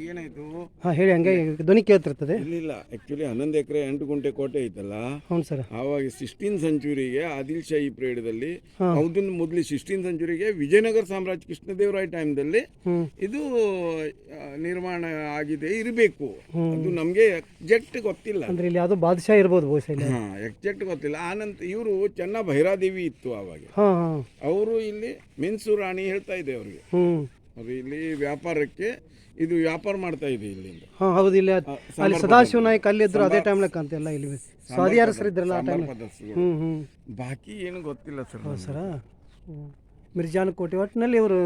ಏನಾಯ್ತು? ಹಾಂ ಹೇಳಿ ಹಂಗೆ ಧ್ವನಿ ಕೇಳ್ತಿರ್ತದೆ. ಇಲ್ಲ ಆಕ್ಚುಲಿ ಹನ್ನೊಂದು ಎಕರೆ ಎಂಟು ಗುಂಟೆ ಕೋಟೆ ಐತಲ್ಲ? ಹೌದು ಸರ್. ಆವಾಗ ಸಿಕ್ಸ್ಟೀನ್ ಸೆಂಚುರಿಗೆ ಆದಿಲ್ ಶಾಹಿ ಪ್ರೇಡದಲ್ಲಿ. ಅದನ್ನ ಮೊದಲು ಸಿಕ್ಸ್ಟೀನ್ ಸೆಂಚುರಿಗೆ ವಿಜಯನಗರ ಸಾಮ್ರಾಜ್ಯ ಕೃಷ್ಣದೇವರಾಯ ಟೈಮ್ ದಲ್ಲಿ ಇದು ನಿರ್ಮಾಣ ಆಗಿದೆ ಇರಬೇಕು. ಅದು ನಮಗೆ ಎಕ್ಸಾಕ್ಟ್ ಗೊತ್ತಿಲ್ಲ. ಅಂದ್ರೆ ಇಲ್ಲಿ ಯಾವುದೋ ಬಾದಶಾ ಇರ್ಬೋದು ಬಹುಶಃ ಹಾ ಎಕ್ಸಾಕ್ಟ್ ಗೊತ್ತಿಲ್ಲ. ಆನಂತರ ಇವರು ಚೆನ್ನ ಭೈರಾದೇವಿ ಇತ್ತು ಆವಾಗ. ಅವರು ಇಲ್ಲಿ ಮೆನ್ಸು ರಾಣಿ ಹೇಳ್ತಾ ಇದೆ ಅವ್ರಿಗೆ. ಅವರು ಇಲ್ಲಿ ವ್ಯಾಪಾರಕ್ಕೆ ಇದು ವ್ಯಾಪಾರ ಮಾಡ್ತಾ ಇದೆ ಇಲ್ಲಿಂದ ಹಾಂ ಹೌದು ಇಲ್ಲಿ ಅದ್- ಅಲ್ಲಿ ಸದಾಶಿವ ನಾಯಕ್ ಅಲ್ಲಿ ಇದ್ರು ಅದೇ ಟೈಮ್ ಲೆಕ್ಕ ಅಂತೆಲ್ಲ ಇಲ್ಲಿ. ಸ್ವಾದಿಯಾರಸರು ಇದ್ರಲ್ಲ ಆ ಟೈಮ್ ಪದಾರ್ಥಗಳು. ಹ್ಞೂ ಹ್ಞೂ ಬಾಕಿ ಏನು ಗೊತ್ತಿಲ್ಲ ಸರ್ ಹೌದು ಸರ. ಮಿರ್ಜಾನ್ ಕೋಟೆ ಒಟ್ಟಿನಲ್ಲಿ ಇವರು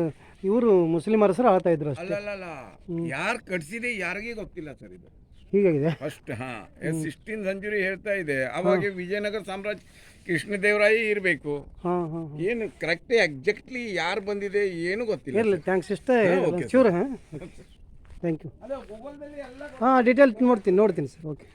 ಇವರು ಮುಸ್ಲಿಮ್ ಅರಸರು ಆಳ್ತಾ ಇದ್ರು ಅಷ್ಟೇ. ಅಲ್ಲಲ್ಲ ಯಾರು ಕಟ್ಸಿದೆ ಯಾರಿಗೂ ಗೊತ್ತಿಲ್ಲ ಸರ್ ಇದು. ಹೀಗಾಗಿದೆ. ಫಸ್ಟ್ ಹಾ. ಸಿಕ್ಸ್ಟೀನ್ ಸೆಂಚುರಿ ಹೇಳ್ತಾ ಇದೆ. ಅವಾಗ ವಿಜಯನಗರ ಸಾಮ್ರಾಜ್ಯ ಕೃಷ್ಣದೇವರಾಯ ಇರಬೇಕು. ಹಾಂ ಹಾಂ ಏನು ಕರೆಕ್ಟ್ ಎಕ್ಸಾಕ್ಟ್ಲಿ ಯಾರು ಬಂದಿದೆ ಏನು ಗೊತ್ತಿಲ್ಲ. ಇರಲಿ ಥ್ಯಾಂಕ್ಸ್ ಇಷ್ಟೇ ಚೂರು ಹಾಂ. ಥ್ಯಾಂಕ್ ಯು ಹಾಂ ಡೀಟೇಲ್ ನೋಡ್ತೀನಿ ನೋಡ್ತೀನಿ ಸರ್ ಓಕೆ